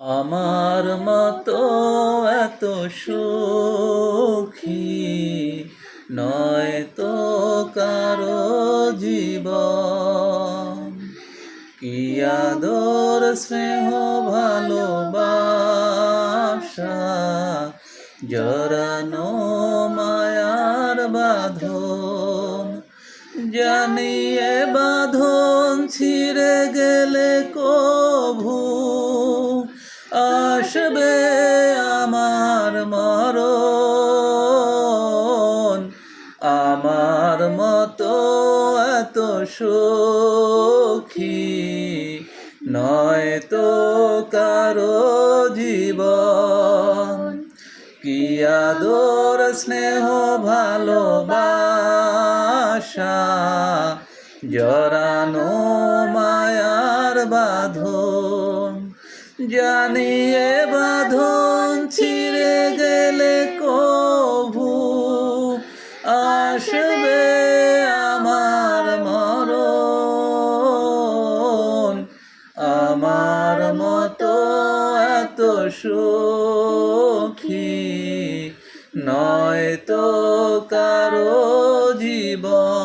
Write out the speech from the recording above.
আমার মতো এত সুখী নয় তো কারও জীবন। কি আদর, স্নেহ, ভালোবাসা জরানো মায়ার বাঁধন। জানিয়ে বাঁধন ছিঁড়ে গেলে আসবে আমার মরণ। আমার মতো এত সুখী নয় তো কারও জীবন। কি আদর, স্নেহ, ভালোবাসা জরানো জানিয়ে বাঁধন ছিঁড়ে গেলে কভু আসবে আমার মরণ। আমার মতো এত সুখী নয় তো কারও জীবন।